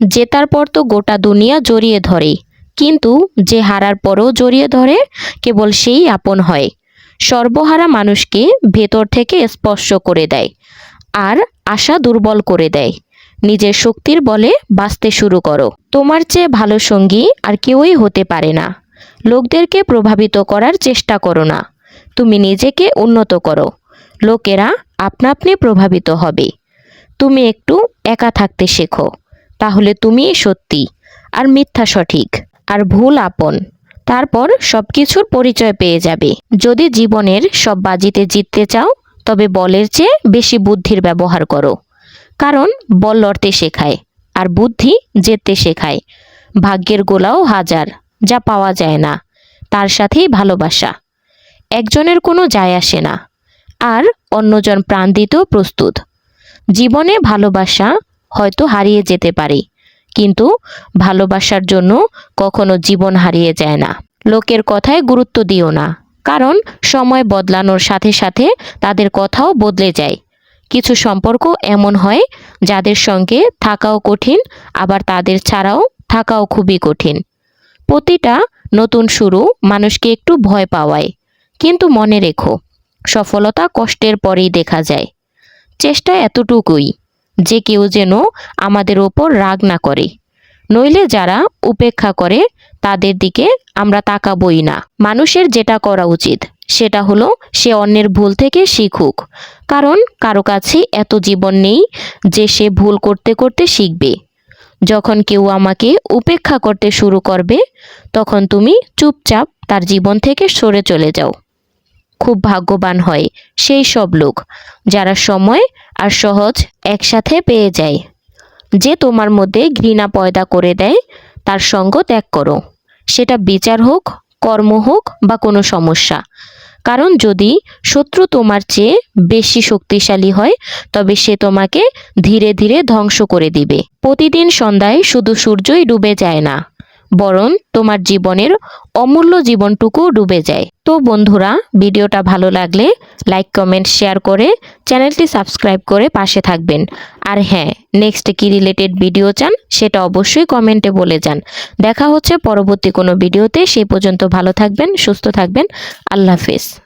জেতার পর তো গোটা দুনিয়া জড়িয়ে ধরে। কিন্তু যে হারার পরও জড়িয়ে ধরে, কেবল সেই আপন হয়। সর্বহারা মানুষকে ভেতর থেকে স্পর্শ করে দেয় আর আশা দুর্বল করে দেয়। নিজের শক্তির বলে বাঁচতে শুরু করো। তোমার চেয়ে ভালো সঙ্গী আর কেউই হতে পারে না। লোকদেরকে প্রভাবিত করার চেষ্টা করো না। তুমি নিজেকে উন্নত করো। লোকেরা আপনা আপনি প্রভাবিত হবে। তুমি একটু একা থাকতে শেখো। তাহলে তুমি সত্যি আর মিথ্যা সঠিক আর ভুল আপন। তারপর সব কিছুর পরিচয় পেয়ে যাবে। যদি জীবনের সব বাজিতে জিততে চাও, তবে বলের চেয়ে বেশি বুদ্ধির ব্যবহার করো। কারণ বল লড়তে শেখায় আর বুদ্ধি জিততে শেখায়। ভাগ্যের গোলাও হাজার, যা পাওয়া যায় না, তার সাথেই ভালোবাসা। একজনের কোনো যায় আসে না। আর অন্যজন প্রাণ দিতেও প্রস্তুত। জীবনে ভালোবাসা হয়তো হারিয়ে যেতে পারে। কিন্তু ভালোবাসার জন্য কখনো জীবন হারিয়ে যায় না। লোকের কথায় গুরুত্ব দিও না। কারণ সময় বদলানোর সাথে সাথে তাদের কথাও বদলে যায়। কিছু সম্পর্ক এমন হয় যাদের সঙ্গে থাকাও কঠিন, আবার তাদের ছাড়াও থাকাও খুবই কঠিন। প্রতিটা নতুন শুরু মানুষকে একটু ভয় পাওয়ায়। কিন্তু মনে রেখো, সফলতা কষ্টের পরেই দেখা যায়। চেষ্টা এতটুকুই। যে কেউ যেন আমাদের ওপর রাগ না করে। নইলে যারা উপেক্ষা করে, তাদের দিকে আমরা তাকাবই না। মানুষের যেটা করা উচিত, সেটা হলো সে অন্যের ভুল থেকে শিখুক। কারণ কারও কাছে এত জীবন নেই যে সে ভুল করতে করতে শিখবে। যখন কেউ আমাকে উপেক্ষা করতে শুরু করবে, তখন তুমি চুপচাপ তার জীবন থেকে সরে চলে যাও। খুব ভাগ্যবান হয় সেই সব লোক যারা সময় আর সহজ একসাথে পেয়ে যায়। যে তোমার মধ্যে ঘৃণা পয়দা করে দেয়, তার সঙ্গ ত্যাগ করো। সেটা বিচার হোক, কর্ম হোক বা কোনো সমস্যা। কারণ যদি শত্রু তোমার চেয়ে বেশি শক্তিশালী হয়, তবে সে তোমাকে ধীরে ধীরে ধ্বংস করে দিবে। প্রতিদিন সন্ধ্যায় শুধু সূর্যই ডুবে যায় না। বরং তোমার জীবনের অমূল্য জীবনটুকু ডুবে যায়। তো বন্ধুরা, ভিডিওটা ভালো লাগলে লাইক কমেন্ট শেয়ার করে চ্যানেলটি সাবস্ক্রাইব করে পাশে থাকবেন। আর হ্যাঁ নেক্সট কি রিলেটেড ভিডিও চান সেটা অবশ্যই কমেন্টে বলে যান। দেখা হচ্ছে পরবর্তী কোনো ভিডিওতে সেই পর্যন্ত ভালো থাকবেন, সুস্থ থাকবেন। আল্লাহ হাফেজ।